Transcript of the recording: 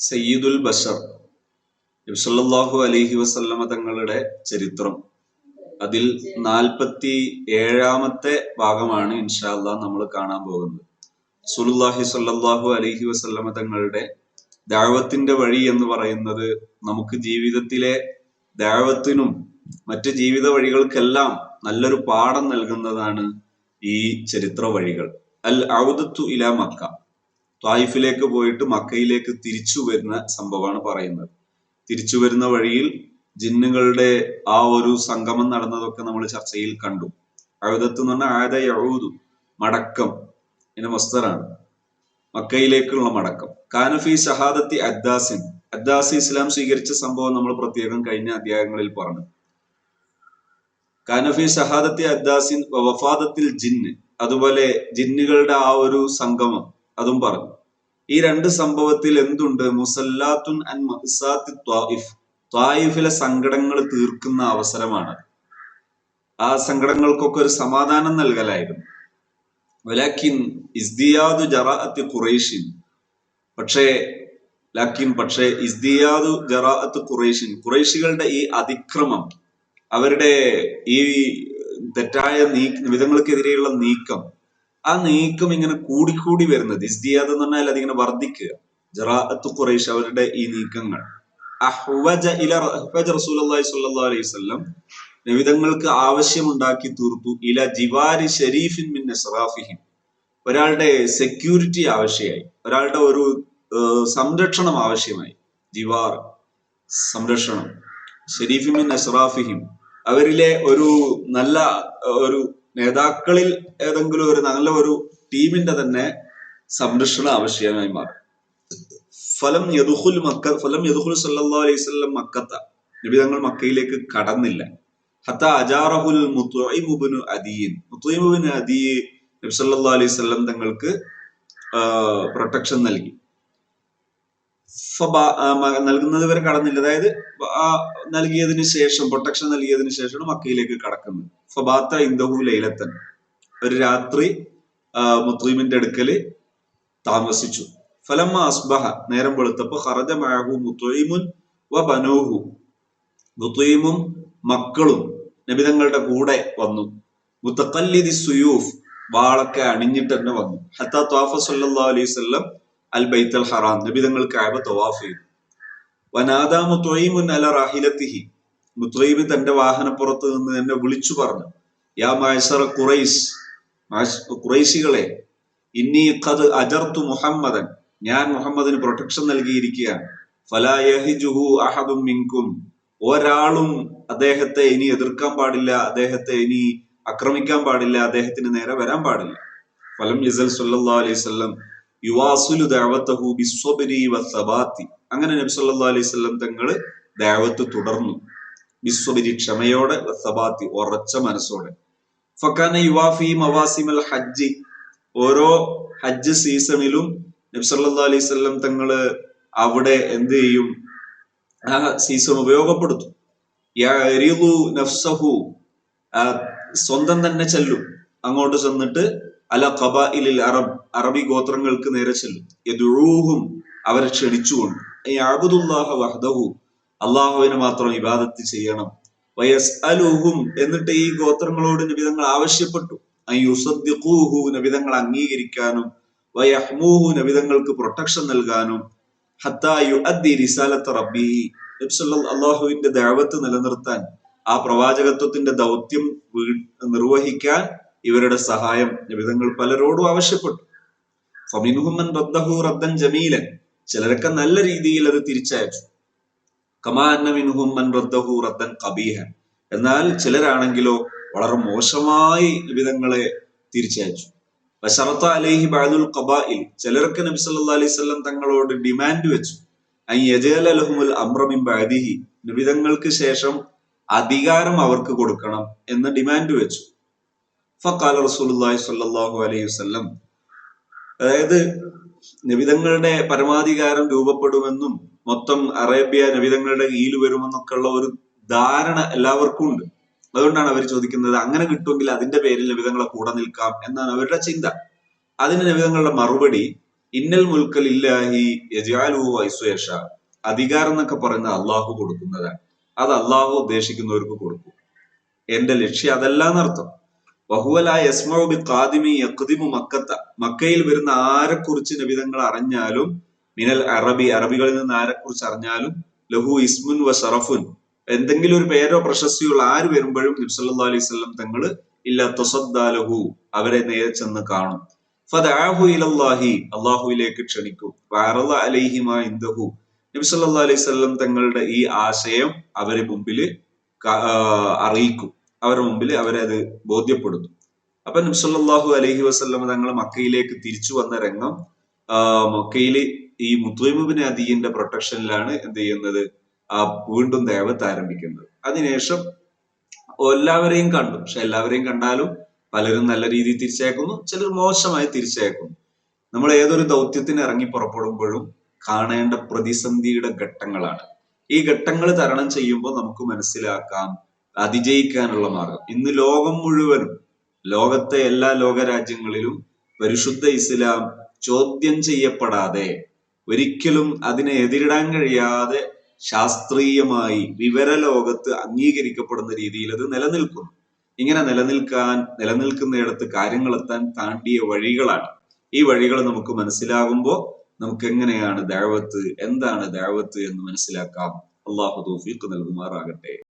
സയ്യിദുൽ ബഷർ നബിസല്ലാഹു അലഹി വസല്ലമ തങ്ങളുടെ ചരിത്രം. അതിൽ നാൽപ്പത്തി ഏഴാമത്തെ ഭാഗമാണ് ഇൻഷാല്ല നമ്മൾ കാണാൻ പോകുന്നത്. സുലുല്ലാഹി സല്ലാഹു അലഹി വസല്ലമ തങ്ങളുടെ ദാവത്തിന്റെ വഴി എന്ന് പറയുന്നത് നമുക്ക് ജീവിതത്തിലെ ദാവത്തിനും മറ്റ് ജീവിത വഴികൾക്കെല്ലാം നല്ലൊരു പാഠം നൽകുന്നതാണ് ഈ ചരിത്ര വഴികൾ. അൽ ഔദത്തു ഇല മക്ക. ത്വായിഫിലേക്ക് പോയിട്ട് മക്കയിലേക്ക് തിരിച്ചു വരുന്ന സംഭവമാണ് പറയുന്നത്. തിരിച്ചു വരുന്ന വഴിയിൽ ജിന്നുകളുടെ ആ ഒരു സംഗമം നടന്നതൊക്കെ നമ്മൾ ചർച്ചയിൽ കണ്ടു. അഴുതത്ത് എന്ന് പറഞ്ഞാൽ ആയത യഴുതു മടക്കം എന്റെ മസ്തറാണ്. മക്കയിലേക്കുള്ള മടക്കം. കാനഫി ഷഹാദത്തി അദ്ദാസിൻ. അദ്ദാസി ഇസ്ലാം സ്വീകരിച്ച സംഭവം നമ്മൾ പ്രത്യേകം കഴിഞ്ഞ അധ്യായങ്ങളിൽ പറഞ്ഞു. കാനഫി ഷഹാദത്തി അദ്ദാസിൻ വഫാദത്തിൽ ജിന്ന്. അതുപോലെ ജിന്നുകളുടെ ആ ഒരു സംഗമം അതും പറഞ്ഞു. ഈ രണ്ട് സംഭവത്തിൽ എന്തുണ്ട്? മുസല്ലാത്തുൻ അൻ മഹ്സാത്തി ത്വായിഫ് ത്വായിഫിലെ സങ്കടങ്ങൾ തീർക്കുന്ന അവസരമാണ്. ആ സങ്കടങ്ങൾക്കൊക്കെ ഒരു സമാധാനം നൽകലായിരുന്നു. വലാക്കിൻ ഇസ്ദിയാദു ജറാഅത്ത് ഖുറൈഷിൻ പക്ഷേ ലാക്കിൻ പക്ഷേ ഇസ്ദിയാദു ജറാഅത്ത് ഖുറൈഷിൻ ഖുറൈഷികളുടെ ഈ അതിക്രമം അവരുടെ ഈ തെറ്റായ നീ വിധങ്ങൾക്കെതിരെയുള്ള നീക്കം ആ നീക്കം ഇങ്ങനെ കൂടിക്കൂടി വരുന്നത്. ഇസ്തിയാദ് എന്ന് പറഞ്ഞാൽ അതിങ്ങനെ വർദ്ധിക്കുക. ജറാഅത്ത് ഖുറൈഷ് അവരുടെ ഈ നീക്കങ്ങൾ. നിവിധങ്ങൾക്ക് ആവശ്യമുണ്ടാക്കി തീർത്തു. ഇല ജിവാരി ഷെരീഫിൻ മിൻ അസ്റാഫിഹിം. ഒരാളുടെ സെക്യൂരിറ്റി ആവശ്യമായി. ഒരാളുടെ ഒരു സംരക്ഷണം ആവശ്യമായി. ജിവാർ സംരക്ഷണം. ഷെരീഫിൻ മിൻ അസ്റാഫിഹിം. അവരിലെ ഒരു നല്ല ഒരു നേതാക്കളിൽ ഏതെങ്കിലും ഒരു നല്ല ഒരു ടീമിന്റെ തന്നെ സംരക്ഷണം ആവശ്യമായി മാറും. ഫലം യദുഹുൽ മക്ക ഫലം യദുഹുൽ സല്ലാ അലൈഹി മക്കത്ത. നബി തങ്ങൾ മക്കയിലേക്ക് കടന്നില്ല. ഹത്ത അജാറഹുൽ മുത്തുബിനു അദീൻ. മുത്തുബിന് അദീ നബി സല്ലാ അലൈഹി സ്വല്ലം തങ്ങൾക്ക് പ്രൊട്ടക്ഷൻ നൽകി. നൽകുന്നത് വരെ കടന്നില്ല. അതായത് നൽകിയതിനു ശേഷം പ്രൊട്ടക്ഷൻ നൽകിയതിനു ശേഷമാണ് മക്കയിലേക്ക് കടക്കുന്നത്. ഫബാത്ത ഇന്ദഹു ലൈലത്തൻ. ഒരു രാത്രി മുത്തീമിന്റെ അടുക്കൽ താമസിച്ചു. ഫലമ്മ അസ്ബഹ. നേരം വെളുത്തപ്പോ ഹറജ മഴഹു മുത്തീമുൻ വ ബനോഹു. മുത്തൊയിമും മക്കളും നബിതങ്ങളുടെ കൂടെ വന്നു. മുത്തക്കല്ലിദി സുയൂഫ്. വാളൊക്കെ അണിഞ്ഞിട്ട് തന്നെ വന്നു. ഹത്ത ത്വാഫ സല്ലാ അലൈഹി സ്വല്ലം അൽ ബൈത്തൽ ഹറാം നബിതങ്ങൾ കാബ തവാഫ് ചെയ്തു. വനാദ മുത്തൊയിമുൻ അല റാഹിലത്തിഹി മുത്തൊയിമി തന്റെ വാഹനപ്പുറത്ത് നിന്ന് എന്നെ വിളിച്ചു പറഞ്ഞു യാ മായസറ ഖുറൈസ് ഖുറൈശികളെ ഇന്നി ഖദ് അജർത്തു മുഹമ്മദൻ ഞാൻ മുഹമ്മദിന് പ്രൊട്ടക്ഷൻ നൽകിയിരിക്കുകയാണ്. ഫലായഹിജുഹു അഹദും മിങ്കും ഒരാളും അദ്ദേഹത്തെ ഇനി എതിർക്കാൻ പാടില്ല അദ്ദേഹത്തെ ഇനി ആക്രമിക്കാൻ പാടില്ല അദ്ദേഹത്തിന് നേരെ വരാൻ പാടില്ല. ഫലം യസൽ സല്ലാ അലൈഹി സ്വല്ലം യുവാസുലു അങ്ങനെ നബി സല്ലാ അലൈഹി സ്വല്ലം തങ്ങൾ ദാവത്ത് തുടർന്നു. ബിസ്വബരി ക്ഷമയോടെ വസബാത്തി ഉറച്ച മനസ്സോടെ. ഫക്കാന മവാസിമൽ ഹജ്ജി. ഓരോ ഹജ്ജ് സീസണിലും നബി സല്ലാ അലൈഹി തങ്ങൾ അവിടെ എന്ത് ചെയ്യും? ആ സീസൺ ഉപയോഗപ്പെടുത്തും. നഫ്സഹു. സ്വന്തം തന്നെ ചെല്ലും. അങ്ങോട്ട് ചെന്നിട്ട് അല ഖബായിലിൽ അറബ് അറബി ഗോത്രങ്ങൾക്ക് നേരെ ചെല്ലും. യദുഴൂഹും അവരെ ക്ഷണിച്ചുകൊണ്ട്. അബുദുല്ലാഹ വഹദഹു അള്ളാഹുവിനെ മാത്രം ഇബാദത്ത് ചെയ്യണം. വയസ് അലുഹും എന്നിട്ട് ഈ ഗോത്രങ്ങളോട് നബിതങ്ങൾ ആവശ്യപ്പെട്ടു. അയ്യുസദ്ദിഖൂഹു നബിതങ്ങൾ അംഗീകരിക്കാനും വയഹ്മൂഹു നബിതങ്ങൾക്ക് പ്രൊട്ടക്ഷൻ നൽകാനും. ഹത്തായു അദ്ദി റിസാലത്ത് റബ്ബി അള്ളാഹുവിന്റെ ദേവത്ത് നിലനിർത്താൻ ആ പ്രവാചകത്വത്തിന്റെ ദൗത്യം നിർവഹിക്കാൻ ഇവരുടെ സഹായം വിധങ്ങൾ പലരോടും ആവശ്യപ്പെട്ടു. ഫമിനുഹുമൻ റദ്ദഹു റദ്ദൻ ജമീലൻ. ചിലരൊക്കെ നല്ല രീതിയിൽ അത് തിരിച്ചയച്ചു. കമാന്നമിനുഹുമൻ റദ്ദഹു റദ്ദൻ കബീഹൻ. എന്നാൽ ചിലരാണെങ്കിലോ വളരെ മോശമായി വിധങ്ങളെ തിരിച്ചയച്ചു. വശറത്ത അലൈഹി ബാദുൽ ഖബായിൽ ചിലർക്ക് നബി സല്ലാ തങ്ങളോട് ഡിമാൻഡ് വെച്ചു. അലഹുമുൽ അമ്രമിൻ ബാദിഹി നിബിധങ്ങൾക്ക് ശേഷം അധികാരം അവർക്ക് കൊടുക്കണം എന്ന് ഡിമാൻഡ് വെച്ചു. ഫക്കാല റസൂലുല്ലാഹി സ്വല്ലല്ലാഹു അലൈഹി വസല്ലം. അതായത് നബിതങ്ങളുടെ പരമാധികാരം രൂപപ്പെടുമെന്നും മൊത്തം അറേബ്യ നബിതങ്ങളുടെ കീഴിൽ വരുമെന്നൊക്കെ ഉള്ള ഒരു ധാരണ എല്ലാവർക്കും ഉണ്ട്. അതുകൊണ്ടാണ് അവർ ചോദിക്കുന്നത് അങ്ങനെ കിട്ടുമെങ്കിൽ അതിന്റെ പേരിൽ നബിതങ്ങളെ കൂടെ നിൽക്കാം എന്നാണ് അവരുടെ ചിന്ത. അതിന് നബിതങ്ങളുടെ മറുപടി ഇന്നൽ മുൽക്കൽ ഇല്ലാഹി യജാലു വൈസ്വേഷ അധികാരം എന്നൊക്കെ പറയുന്നത് അള്ളാഹു കൊടുക്കുന്നതാണ്. അത് അള്ളാഹു ഉദ്ദേശിക്കുന്നവർക്ക് കൊടുക്കും. എന്റെ ലക്ഷ്യം അതല്ല എന്നർത്ഥം. വഹുവല യസ്മഉ ബി ഖാദിമി മക്കത്ത. മക്കയിൽ വരുന്ന ആരെക്കുറിച്ച് നബിതങ്ങൾ അറിഞ്ഞാലും മിനൽ അറബി അറബികളിൽ നിന്ന് ആരെക്കുറിച്ച് അറിഞ്ഞാലും ലഹു ഇസ്മുൻ വ ഷറഫുൻ എന്തെങ്കിലും ഒരു പേരോ പ്രശസ്തിയോ ആര് വരുമ്പോഴും നബ്സല്ലാ അലൈഹി സ്വലം തങ്ങൾ ഇല്ല തൊസദ്ദാലഹു അവരെ നേരെ ചെന്ന് കാണും. ഫദാഹു ഇലല്ലാഹി അള്ളാഹുവിലേക്ക് ക്ഷണിക്കും. വഅറള അലൈഹിമ ഇന്ദഹു നബി സല്ലല്ലാഹു അലൈഹി വസല്ലം തങ്ങളുടെ ഈ ആശയം അവരെ മുമ്പിൽ അറിയിക്കും. അവരുടെ മുമ്പിൽ അവരെ അത് ബോധ്യപ്പെടുത്തും അപ്പൊ നബ്സല്ലാഹു അലഹി വസല്ലം തങ്ങൾ മക്കയിലേക്ക് തിരിച്ചു വന്ന രംഗം മക്കയിൽ ഈ മുത്ലിമുബിൻ അദീന്റെ പ്രൊട്ടക്ഷനിലാണ് എന്ത് ചെയ്യുന്നത്? വീണ്ടും ദേവത്ത് ആരംഭിക്കുന്നത്. അതിനുശേഷം എല്ലാവരെയും കണ്ടു. പക്ഷെ എല്ലാവരെയും കണ്ടാലും പലരും നല്ല രീതിയിൽ തിരിച്ചയക്കുന്നു ചിലർ മോശമായി തിരിച്ചയക്കുന്നു. നമ്മൾ ഏതൊരു ദൗത്യത്തിന് ഇറങ്ങി പുറപ്പെടുമ്പോഴും കാണേണ്ട പ്രതിസന്ധിയുടെ ഘട്ടങ്ങളാണ്. ഈ ഘട്ടങ്ങൾ തരണം ചെയ്യുമ്പോൾ നമുക്ക് മനസ്സിലാക്കാം അതിജയിക്കാനുള്ള മാർഗം. ഇന്ന് ലോകം മുഴുവനും ലോകത്തെ എല്ലാ ലോകരാജ്യങ്ങളിലും പരിശുദ്ധ ഇസ്ലാം ചോദ്യം ചെയ്യപ്പെടാതെ ഒരിക്കലും അതിനെ എതിരിടാൻ കഴിയാതെ ശാസ്ത്രീയമായി വിവര ലോകത്ത് അംഗീകരിക്കപ്പെടുന്ന രീതിയിൽ അത് നിലനിൽക്കുന്നു. ഇങ്ങനെ നിലനിൽക്കാൻ നിലനിൽക്കുന്നിടത്ത് കാര്യങ്ങൾ എത്താൻ താണ്ടിയ വഴികളാണ്. ഈ വഴികൾ നമുക്ക് മനസ്സിലാകുമ്പോൾ നമുക്ക് എങ്ങനെയാണ് ദേവത്ത് എന്താണ് ദേവത്ത് എന്ന് മനസ്സിലാക്കാം. അള്ളാഹു തൗഫീഖ് നൽകുമാറാകട്ടെ.